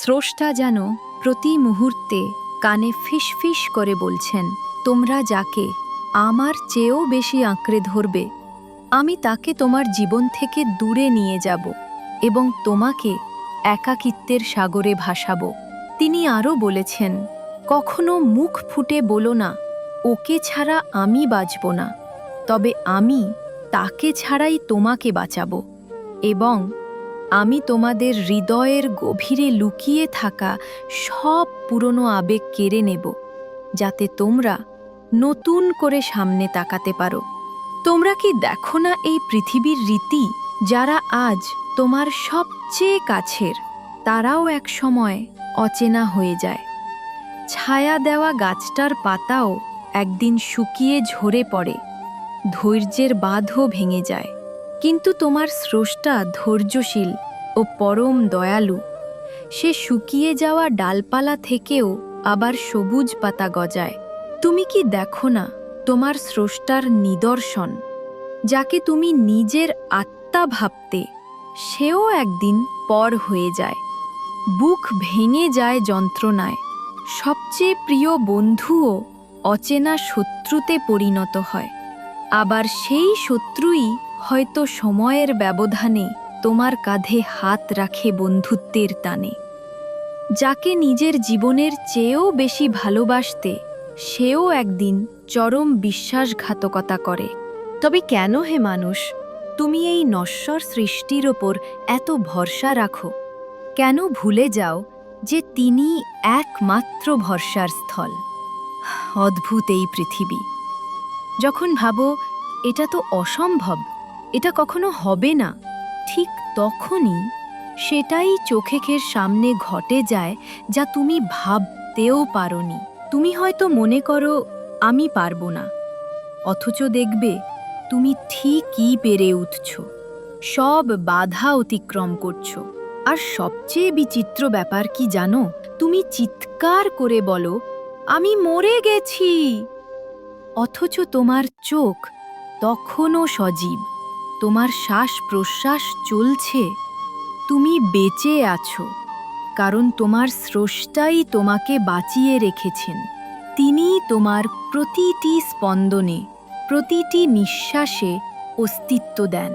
স্রষ্টা যেন প্রতি মুহূর্তে কানে ফিসফিস করে বলছেন, তোমরা যাকে আমার চেয়েও বেশি আঁকড়ে ধরবে, আমি তাকে তোমার জীবন থেকে দূরে নিয়ে যাব এবং তোমাকে একাকিত্বের সাগরে ভাসাব। তিনি আরও বলেছেন, কখনো মুখ ফুটে বলো না, ওকে ছাড়া আমি বাঁচব না, তবে আমি তাকে ছাড়াই তোমাকে বাঁচাবো এবং আমি তোমাদের হৃদয়ের গভীরে লুকিয়ে থাকা সব পুরনো আবেগ কেড়ে নেব, যাতে তোমরা নতুন করে সামনে তাকাতে পারো। তোমরা কি দেখো না এই পৃথিবীর রীতি, যারা আজ তোমার সবচেয়ে কাছের, তারাও এক সময় অচেনা হয়ে যায়। ছায়া দেওয়া গাছটার পাতাও একদিন শুকিয়ে ঝরে পড়ে, ধৈর্যের বাঁধও ভেঙে যায়। কিন্তু তোমার স্রষ্টা ধৈর্যশীল ও পরম দয়ালু। সে শুকিয়ে যাওয়া ডালপালা থেকেও আবার সবুজ পাতা গজায়। তুমি কি দেখো না তোমার স্রষ্টার নিদর্শন, যাকে তুমি নিজের আত্মা ভাবতে সেও একদিন পর হয়ে যায়। বুক ভেঙে যায় যন্ত্রণায়। সবচেয়ে প্রিয় বন্ধুও অচেনা শত্রুতে পরিণত হয়। আবার সেই শত্রুই হয়তো সময়ের ব্যবধানে তোমার কাঁধে হাত রাখে বন্ধুত্বের টানে। যাকে নিজের জীবনের চেয়েও বেশি ভালোবাসতে, সেও একদিন চরম বিশ্বাসঘাতকতা করে। তবে কেন হে মানুষ? তুমি এই নশ্বর সৃষ্টির ওপর এত ভরসা রাখো। কেন ভুলে যাও যে তিনি একমাত্র ভরসার স্থল? অদ্ভুত এই পৃথিবী। যখন ভাবো এটা তো অসম্ভব এটা কখনো হবে না। ঠিক তখনই সেটাই চোখেখের সামনে ঘটে যায় যা তুমি ভাবতেও পারোনি। তুমি হয়তো মনে করো, আমি পারব না। অথচ দেখবে তুমি ঠিকই পেরে উঠছ। সব বাধা অতিক্রম করছ। আর সবচেয়ে বিচিত্র ব্যাপার কি জানো? তুমি চিৎকার করে বলো, আমি মরে গেছি! অথচ তোমার চোখ তখনও সজীব। তোমার শ্বাস প্রশ্বাস চলছে। তুমি বেঁচে আছো, কারণ তোমার স্রষ্টাই তোমাকে বাঁচিয়ে রেখেছেন। তিনি তোমার প্রতিটি স্পন্দনে, প্রতিটি নিঃশ্বাসে অস্তিত্ব দেন।